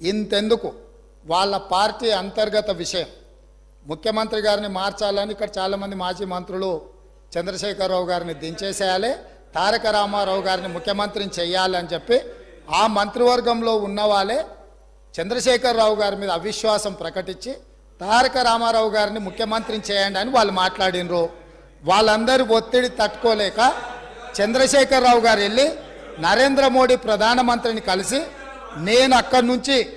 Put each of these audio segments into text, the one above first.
ఇంతెందుకు? వాళ్ళ పార్టీ అంతర్గత విషయం. ముఖ్యమంత్రి గారిని మార్చాలని ఇక్కడ చాలామంది మాజీ మంత్రులు చంద్రశేఖరరావు గారిని దించేసేయాలి తారక రామారావు గారిని ముఖ్యమంత్రిని చేయాలని చెప్పి ఆ మంత్రివర్గంలో ఉన్న వాళ్ళే చంద్రశేఖరరావు గారి మీద అవిశ్వాసం ప్రకటించి తారక రామారావు గారిని ముఖ్యమంత్రిని చేయండి అని వాళ్ళు మాట్లాడినరు. వాళ్ళందరి ఒత్తిడి తట్టుకోలేక చంద్రశేఖరరావు గారు వెళ్ళి నరేంద్ర మోడీ ప్రధానమంత్రిని కలిసి నేను అక్కడి నుంచి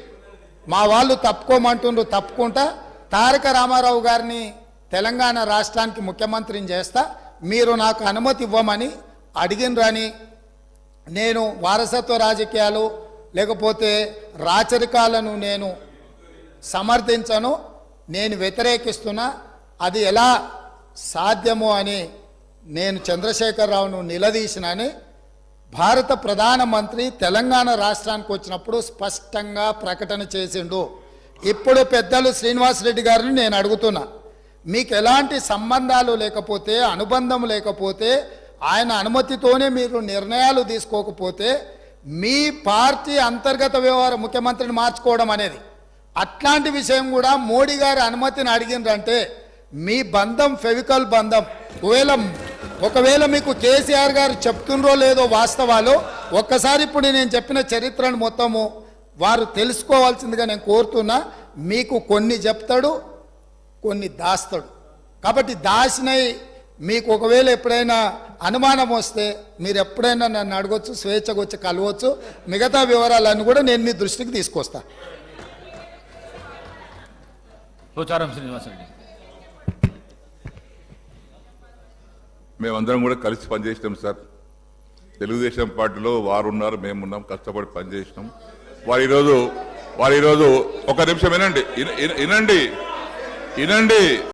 మా వాళ్ళు తప్పుకోమంటుండ్రు తప్పుకుంటా. తారక రామారావు గారిని తెలంగాణ రాష్ట్రానికి ముఖ్యమంత్రిని చేస్తా. మీరు నాకు అనుమతి ఇవ్వమని అడిగినరని నేను వారసత్వ రాజకీయాలు లేకపోతే రాచరికాలను నేను సమర్థించను నేను వ్యతిరేకిస్తున్నా. అది ఎలా సాధ్యమో అని నేను చంద్రశేఖరరావును నిలదీసినని భారత ప్రధానమంత్రి తెలంగాణ రాష్ట్రానికి వచ్చినప్పుడు స్పష్టంగా ప్రకటన చేసిండు. ఇప్పుడు పెద్దలు శ్రీనివాసరెడ్డి గారిని నేను అడుగుతున్నా. మీకు ఎలాంటి సంబంధాలు లేకపోతే అనుబంధం లేకపోతే ఆయన అనుమతితోనే మీరు నిర్ణయాలు తీసుకోకపోతే మీ పార్టీ అంతర్గత వ్యవహార ముఖ్యమంత్రిని మార్చుకోవడం అనేది. అట్లాంటి విషయం కూడా మోడీ గారి అనుమతిని అడిగిండ్రంటే మీ బంధం ఫెవికల్ బంధం. ఒకవేళ ఒకవేళ మీకు కేసీఆర్ గారు చెప్తుండ్రో లేదో వాస్తవాలు ఒక్కసారి ఇప్పుడు నేను చెప్పిన చరిత్రను మొత్తము వారు తెలుసుకోవాల్సిందిగా నేను కోరుతున్నా. మీకు కొన్ని చెప్తాడు కొన్ని దాస్తాడు. కాబట్టి దాసినై మీకు ఒకవేళ ఎప్పుడైనా అనుమానం వస్తే మీరు ఎప్పుడైనా నన్ను అడగొచ్చు స్వేచ్ఛగా వచ్చి కలవచ్చు మిగతా వివరాలన్నీ కూడా నేను మీ దృష్టికి తీసుకొస్తాను పోచారం శ్రీనివాసరెడ్డి. మేమందరం కూడా కలిసి పనిచేసినాం సార్. తెలుగుదేశం పార్టీలో వారు ఉన్నారు మేమున్నాం కష్టపడి పనిచేసినాం. వారు ఈరోజు వారు ఈరోజు ఒక నిమిషం వినండి. వినండి. వినండి.